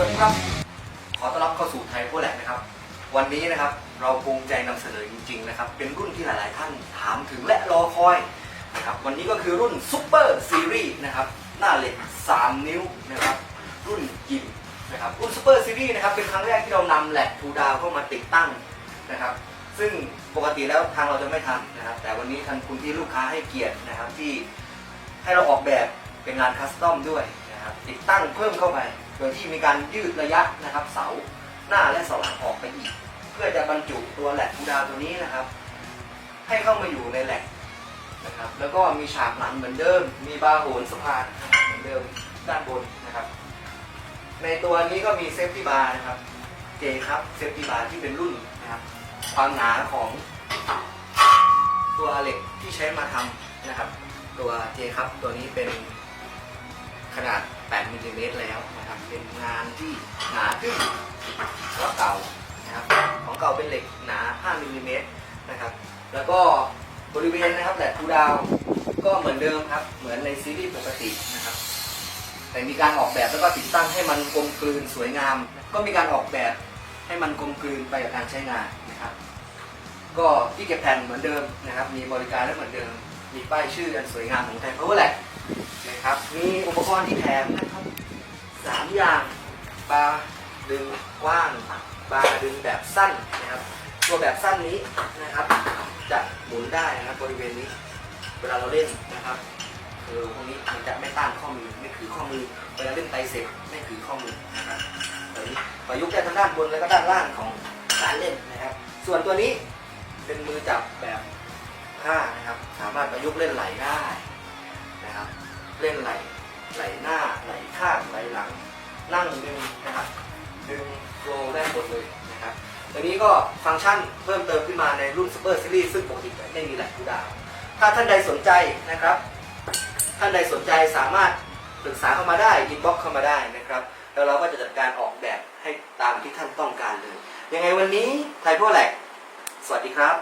สวัสดีครับ ขอต้อนรับเข้าสู่ไทยโพแลกนะครับ วันนี้นะครับเราภูมิใจนำเสนอจริงๆนะครับ เป็นรุ่นที่หลายๆท่านถามถึงและรอคอยนะครับ วันนี้ก็คือรุ่นซูเปอร์ซีรีส์นะครับ หน้าเหล็ก 3 นิ้วนะครับ รุ่นยิมนะครับ รุ่นซูเปอร์ซีรีส์นะครับ เป็นครั้งแรกที่เรานำแหลกทูดาวเข้ามาติดตั้งนะครับ ซึ่งปกติแล้วทางเราจะไม่ทำนะครับ แต่วันนี้ทางคุณที่ลูกค้าให้เกียรตินะครับที่ให้เราออกแบบเป็นงานคัสตอมด้วยนะครับ ติดตั้งเพิ่มเข้าไป โดยที่มีการยืดระยะนะครับ เสาหน้าและเสาหลังออกไปอีก เพื่อจะบรรจุตัวแหลกคูดาวตัวนี้นะครับ ให้เข้ามาอยู่ในแหลกนะครับ แล้วก็มีฉากหลังเหมือนเดิม มีบาร์โหนสะพานเหมือนเดิมด้านบนนะครับ ในตัวนี้ก็มีเซฟตี้บาร์นะครับเจครับเซฟตี้บาร์ที่เป็นรุ่นนะครับ ความหนาของตัวเหล็กที่ใช้มาทำนะครับ ตัวเจครับตัวนี้เป็น มิลลิเมตรแล้วนะครับเป็นงานที่หนาขึ้นกว่าเก่านะครับของเก่าเป็นเหล็กหนา 5มิลลิเมตรนะครับแล้วก็บริเวณนะครับแหลกคูดาวก็เหมือนเดิมครับเหมือนในซีรีส์ปกตินะครับแต่มีการออกแบบแล้วก็ติดตั้งให้มันกลมกลืนสวยงาม ก็มีการออกแบบให้มันกลมกลืนไปกับการใช้งานนะครับ ก็ที่เก็บแผ่นเหมือนเดิมนะครับ มีบริการและเหมือนเดิม มีป้ายชื่ออันสวยงามของไทยเพราะว่าแหละนะครับมีอุปกรณ์ที่แถมนะครับ สามอย่างบาร์ดึงกว้างบาร์ดึงแบบสั้นนะครับ ตัวแบบสั้นนี้นะครับ จะหมุนได้นะครับบริเวณนี้ เวลาเราเล่นนะครับคือพวกนี้มันจะไม่ต้านข้อมือไม่ถือข้อมือเวลาเล่นไตเสร็จไม่ถือข้อมือนะครับตัวนี้ประยุกต์ได้ทั้งด้านบนและก็ด้านล่างของการเล่นนะครับ ส่วนตัวนี้เป็นมือจับแบบผ้านะครับ สามารถประยุกต์เล่นไหลได้นะครับ เล่นไหล ไหลหน้าไหลข้างไหลหลัง นั่งดึงนะครับดึงโฟล์ได้หมดเลยนะครับตัวนี้ก็ฟังก์ชันเพิ่มเติมขึ้นมาในรุ่น Super Series ซึ่งปกติไม่มีแหลกคูดาว ถ้าท่านใดสนใจนะครับ ท่านใดสนใจสามารถปรึกษาเข้ามาได้อินบ็อกเข้ามาได้นะครับ แล้วเราก็จะจัดการออกแบบให้ตามที่ท่านต้องการเลย ยังไงวันนี้ไทยพ่อแหลกสวัสดีครับ